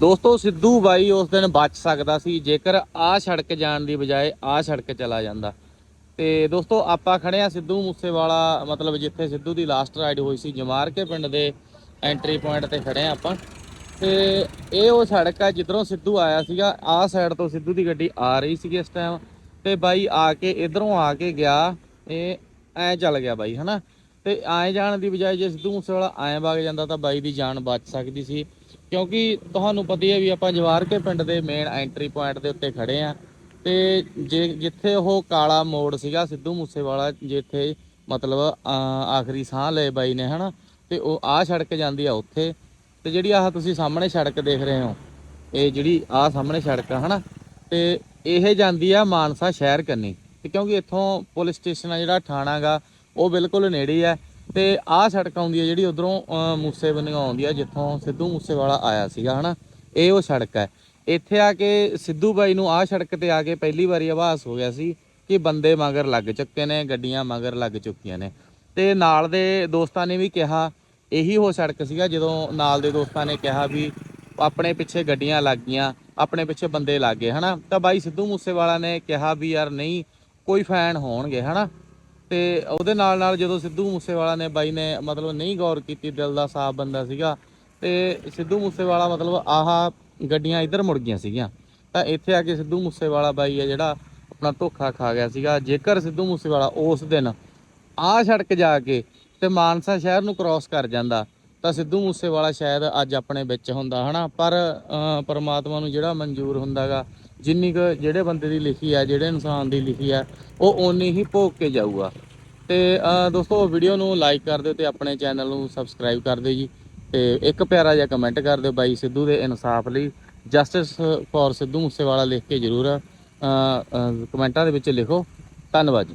ਦੋਸਤੋ, ਸਿੱਧੂ ਬਾਈ ਉਸ ਦਿਨ ਬਚ ਸਕਦਾ ਸੀ, ਜੇਕਰ ਆ ਸੜਕ ਜਾਣ ਦੀ ਬਜਾਏ ਆ ਸੜਕ ਚਲਾ ਜਾਂਦਾ। ਤੇ ਦੋਸਤੋ, ਆਪਾਂ ਖੜੇ ਆ ਸਿੱਧੂ ਮੂਸੇਵਾਲਾ, ਮਤਲਬ ਜਿੱਥੇ ਸਿੱਧੂ ਦੀ ਲਾਸਟ ਰਾਈਡ ਹੋਈ ਸੀ ਜਮਾਰ ਕੇ ਪਿੰਡ ਦੇ ਐਂਟਰੀ ਪੁਆਇੰਟ ਤੇ ਖੜੇ ਆ ਆਪਾਂ। ਤੇ ਇਹ ਉਹ ਸੜਕ ਆ, ਜਿੱਧਰੋਂ ਸਿੱਧੂ ਆਇਆ ਸੀਗਾ ਆਹ ਸਾਈਡ ਤੋਂ ਸਿੱਧੂ ਦੀ ਗੱਡੀ ਆ ਰਹੀ ਸੀਗੀ ਇਸ ਟਾਈਮ ਤੇ ਬਾਈ ਆ ਕੇ ਇਧਰੋਂ ਆ ਕੇ ਗਿਆ, ਇਹ ਐ ਚੱਲ ਗਿਆ ਬਾਈ, ਹਨਾ? ਤੇ ਐ ਜਾਣ ਦੀ ਬਜਾਏ ਜੇ ਸਿੱਧੂ ਮੂਸੇਵਾਲਾ ਐ ਵਗ ਜਾਂਦਾ, ਤਾਂ ਬਾਈ ਦੀ ਜਾਨ ਬਚ ਸਕਦੀ ਸੀ। ਕਿਉਂਕਿ ਤੁਹਾਨੂੰ ਪਤਾ ਹੀ ਹੈ ਵੀ ਆਪਾਂ ਜਵਾਰ ਕੇ ਪਿੰਡ ਦੇ ਮੇਨ ਐਂਟਰੀ ਪੁਆਇੰਟ ਦੇ ਉੱਤੇ ਖੜੇ ਆ ਤੇ ਜੇ ਜਿੱਥੇ ਉਹ ਕਾਲਾ ਮੋੜ ਸੀਗਾ ਸਿੱਧੂ ਮੂਸੇਵਾਲਾ ਜਿੱਥੇ ਮਤਲਬ ਅਹ, ਆਖਰੀ ਸਾਹ ਲਏ ਬਾਈ ਨੇ ਹਨਾ? ਤੇ ਉਹ ਆਹ ਸੜਕ ਜਾਂਦੀ ਆ ਉੱਥੇ। ਤੇ ਜਿਹੜੀ ਆਹ ਤੁਸੀਂ ਸਾਹਮਣੇ ਸੜਕ ਦੇਖ ਰਹੇ ਹੋ ਇਹ ਜਿਹੜੀ ਆਹ ਸਾਹਮਣੇ ਸੜਕ ਆ ਹਨਾ? ਤੇ ਇਹ ਜਾਂਦੀ ਆ ਮਾਨਸਾ ਸ਼ਹਿਰ ਕੰਨੀ। ਤੇ ਕਿਉਂਕਿ ਇੱਥੋਂ ਪੁਲਿਸ ਸਟੇਸ਼ਨ ਆ ਜਿਹੜਾ ਥਾਣਾ ਗਾ ਉਹ ਬਿਲਕੁਲ ਨੇੜੇ ਹੀ ਆ। ਤੇ ਆਹ ਸੜਕ ਆਉਂਦੀ ਹੈ ਜਿਹੜੀ ਉਧਰੋਂ ਮੂਸੇ ਬੰਨਿਓ ਆਉਂਦੀ ਆ ਜਿੱਥੋਂ ਸਿੱਧੂ ਮੂਸੇਵਾਲਾ ਆਇਆ ਸੀਗਾ, ਹਨਾ? ਇਹ ਉਹ ਸੜਕ ਹੈ। ਇੱਥੇ ਆ ਕੇ ਸਿੱਧੂ ਬਾਈ ਨੂੰ ਆਹ ਸੜਕ ਤੇ ਆ ਕੇ ਪਹਿਲੀ ਵਾਰੀ ਆਭਾਸ ਹੋ ਗਿਆ ਸੀ ਕਿ ਬੰਦੇ ਮਗਰ ਲੱਗ ਚੁੱਕੇ ਨੇ, ਗੱਡੀਆਂ ਮਗਰ ਲੱਗ ਚੁੱਕੀਆਂ ਨੇ। ਤੇ ਨਾਲ ਦੇ ਦੋਸਤਾਂ ਨੇ ਵੀ ਕਿਹਾ, ਇਹੀ ਉਹ ਸੜਕ ਸੀਗਾ ਜਦੋਂ ਨਾਲ ਦੇ ਦੋਸਤਾਂ ਨੇ ਕਿਹਾ ਵੀ ਆਪਣੇ ਪਿੱਛੇ ਗੱਡੀਆਂ ਲੱਗ ਗਈਆਂ, ਆਪਣੇ ਪਿੱਛੇ ਬੰਦੇ ਲੱਗ ਗਏ, ਹਨਾ? ਤਾਂ ਬਾਈ ਸਿੱਧੂ ਮੂਸੇਵਾਲਾ ਨੇ ਕਿਹਾ ਵੀ ਯਾਰ ਨਹੀਂ, ਕੋਈ ਫੈਨ ਹੋਣਗੇ, ਹਨਾ? ਤੇ ਉਹਦੇ ਨਾਲ ਨਾਲ ਜਦੋਂ ਸਿੱਧੂ ਮੂਸੇਵਾਲਾ ਨੇ ਬਾਈ ਨੇ ਮਤਲਬ ਨਹੀਂ ਗੌਰ ਕੀਤੀ ਦਿਲ ਦਾ ਸਾਫ਼ ਬੰਦਾ ਸੀਗਾ ਤੇ ਸਿੱਧੂ ਮੂਸੇਵਾਲਾ ਮਤਲਬ ਆਹ ਗੱਡੀਆਂ ਇੱਧਰ ਮੁੜ ਗਈਆਂ ਸੀਗੀਆਂ। ਤਾਂ ਇੱਥੇ ਆ ਕੇ ਸਿੱਧੂ ਮੂਸੇਵਾਲਾ ਬਾਈ ਹੈ ਜਿਹੜਾ ਆਪਣਾ ਧੋਖਾ ਖਾ ਗਿਆ ਸੀਗਾ। ਜੇਕਰ ਸਿੱਧੂ ਮੂਸੇਵਾਲਾ ਉਸ ਦਿਨ ਆਹ ਸੜਕ ਜਾ ਕੇ ਤੇ ਮਾਨਸਾ ਸ਼ਹਿਰ ਨੂੰ ਕ੍ਰਾਸ ਕਰ ਜਾਂਦਾ ਤਾਂ ਸਿੱਧੂ ਮੂਸੇਵਾਲਾ ਸ਼ਾਇਦ ਅੱਜ ਆਪਣੇ ਵਿੱਚ ਹੁੰਦਾ ਹਨਾ? ਪਰ ਅਹ, ਪਰਮਾਤਮਾ ਨੂੰ ਜਿਹੜਾ ਮਨਜ਼ੂਰ ਹੁੰਦਾਗਾ ਜਿੰਨੀ ਕੁ ਜਿਹੜੇ ਬੰਦੇ ਦੀ ਲਿਖੀ ਆ ਜਿਹੜੇ ਇਨਸਾਨ ਦੀ ਲਿਖੀ ਆ ਉਹ ਓਨੀ ਹੀ ਭੋਗ ਕੇ ਜਾਊਗਾ। ਤੇ ਅਹ, ਦੋਸਤੋ ਵੀਡੀਓ ਨੂੰ ਲਾਈਕ ਕਰ ਦਿਓ ਤੇ ਆਪਣੇ ਚੈਨਲ ਨੂੰ ਸਬਸਕ੍ਰਾਈਬ ਕਰ ਦਿਓ ਜੀ। ਤੇ ਇੱਕ ਪਿਆਰਾ ਜਿਹਾ ਕਮੈਂਟ ਕਰ ਦਿਓ ਬਾਈ ਸਿੱਧੂ ਦੇ ਇਨਸਾਫ ਲਈ। ਜਸਟਿਸ ਫॉर ਸਿੱਧੂ ਮੂਸੇਵਾਲਾ ਲਿਖ ਕੇ ਜਰੂਰ ਕਮੈਂਟਾਂ ਦੇ ਵਿੱਚ ਲਿਖੋ। ਧੰਨਵਾਦ ਜੀ।